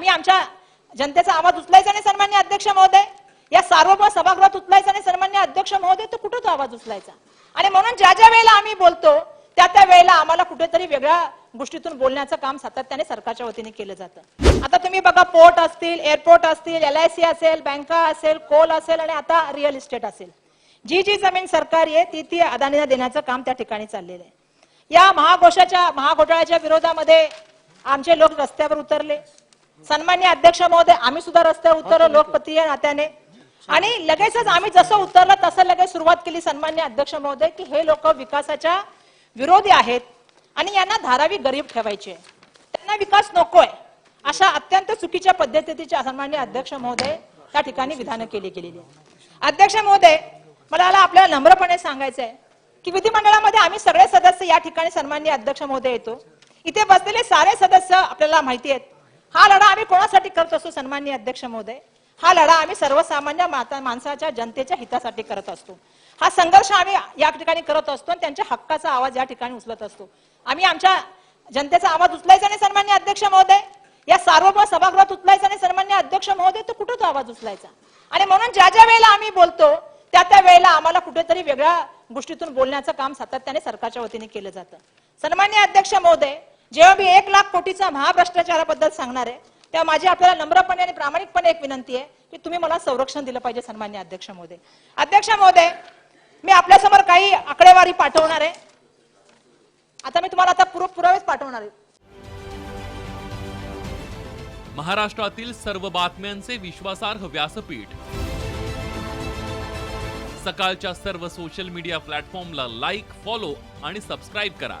आम्ही आमच्या जनतेचा आवाज उचलायचा नाही सन्मान्य अध्यक्ष महोदय? या सार्वभौम सभागृहात उचलायचा नाही सन्मान्य अध्यक्ष महोदय? तर कुठं तो आवाज उचलायचा? आणि म्हणून ज्या ज्या वेळेला आम्ही बोलतो त्या त्या वेळेला आम्हाला कुठेतरी वेगळ्या गोष्टीतून बोलण्याचं काम सातत्याने सरकारच्या वतीने केलं जातं. आता तुम्ही बघा पोर्ट असतील एअरपोर्ट असतील एल आय सी असेल बँका असेल कोल असेल आणि आता रिअल इस्टेट असेल. जी जी जमीन सरकारी आहे ती ती अदानीला देण्याचं काम त्या ठिकाणी चाललेलं आहे. या महाघोषाच्या महाघोटाळ्याच्या विरोधामध्ये आमचे लोक रस्त्यावर उतरले. सन्मान्य अध्यक्ष महोदय आम्ही सुद्धा रस्त्यावर उतरलो लोकपती या नात्याने. आणि लगेचच आम्ही जसं उतरलं तसं लगेच सुरुवात केली सन्मान्य अध्यक्ष महोदय की हे लोक विकासाच्या विरोधी आहेत आणि यांना धारावी गरीब ठेवायचे. त्यांना विकास नकोय अशा अत्यंत चुकीच्या पद्धतीच्या सन्मान्य अध्यक्ष महोदय त्या ठिकाणी विधानं केली गेलेली. अध्यक्ष महोदय मला याला आपल्याला नम्रपणे सांगायचं आहे की विधिमंडळामध्ये आम्ही सगळे सदस्य या ठिकाणी सन्मान्य अध्यक्ष महोदय येतो. इथे बसलेले सारे सदस्य आपल्याला माहिती आहेत. हा लढा आम्ही कोणासाठी करत असतो सन्मान्य अध्यक्ष महोदय? हा लढा आम्ही सर्वसामान्य माता- माणसाच्या जनतेच्या हितासाठी करत असतो. हा संघर्ष आम्ही या ठिकाणी करत असतो आणि त्यांच्या हक्काचा आवाज या ठिकाणी उचलत असतो. आम्ही आमच्या जनतेचा आवाज उचलायचा नाही सन्मान्य अध्यक्ष महोदय? या सार्वभौम सभागृहात उचलायचा नाही सन्मान्य अध्यक्ष महोदय? तो कुठं तो आवाज उचलायचा? आणि म्हणून ज्या ज्या वेळेला आम्ही बोलतो त्या त्या वेळेला आम्हाला कुठेतरी वेगळ्या गोष्टीतून बोलण्याचं काम सातत्याने सरकारच्या वतीने केलं जातं. सन्मान्य अध्यक्ष महोदय जेव्हा मी एक लाख कोटीचा महाभ्रष्टाचाराबद्दल सांगणार आहे तेव्हा माझी आपल्याला नम्रपणे आणि प्रामाणिकपणे एक विनंती आहे की तुम्ही मला संरक्षण दिलं पाहिजे सन्मान्य अध्यक्ष महोदय. अध्यक्ष महोदय मी आपल्यासमोर काही आकडेवारी पाठवणार आहे. आता मी तुम्हाला आता पूर्व पुरावेच पाठवणार आहे. महाराष्ट्रातील सर्व बातम्यांचे विश्वासार्ह व्यासपीठ. सकाळच्या सर्व सोशल मीडिया प्लॅटफॉर्मला लाईक फॉलो आणि सबस्क्राईब करा.